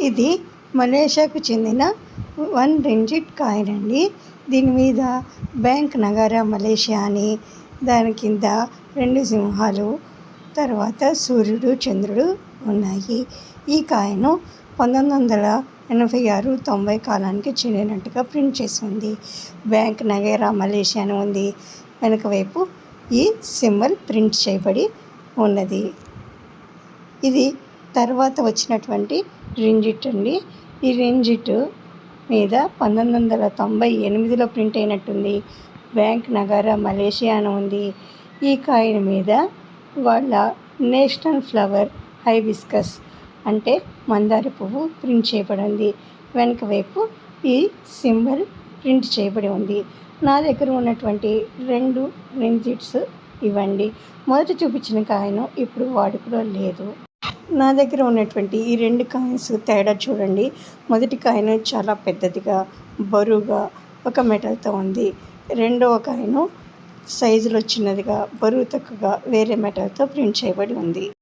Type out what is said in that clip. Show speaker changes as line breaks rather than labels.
ఇది మలేషియాకు చెందిన one రింజిట్ coin అండి. దీని మీద బ్యాంక్ నగారా మలేషియా అని దాని కింద రెండు సింహాలు తర్వాత సూర్యుడు చంద్రుడు ఉన్నాయి. ఈ కాయను పంతొమ్మిది వందల ఎనభై ఆరు తొంభై కాలానికి చెందినట్టుగా ప్రింట్ చేసి ఉంది బ్యాంక్ నగేరా మలేషియా అని ఉంది. వెనక వైపు ఈ సింబల్ ప్రింట్ చేయబడి ఉన్నది. ఇది తర్వాత వచ్చినటువంటి రింజిట్ అండి. ఈ రింజిట్ మీద పంతొమ్మిది వందల తొంభై ఎనిమిదిలో ప్రింట్ అయినట్టుంది. బ్యాంక్ నగారా మలేషియా అని ఉంది. ఈ కాయిన్ మీద వాళ్ళ నేషనల్ ఫ్లవర్ హైబిస్కస్ అంటే మందార పువ్వు ప్రింట్ చేయబడి ఉంది వెనక వైపు ఈ సింబల్ ప్రింట్ చేయబడి ఉంది. నా దగ్గర ఉన్నటువంటి రెండు రింజిట్స్ ఇవ్వండి. మొదట చూపించిన కాయను ఇప్పుడు వాడుకలో లేదు. నా దగ్గర ఉన్నటువంటి ఈ రెండు కాయిన్స్ తేడా చూడండి. మొదటి కాయిన్ చాలా పెద్దదిగా బరువుగా ఒక మెటల్తో ఉంది. రెండవ కాయిన్ సైజులో చిన్నదిగా బరువు తక్కువగా వేరే మెటల్తో ప్రింట్ చేయబడి ఉంది.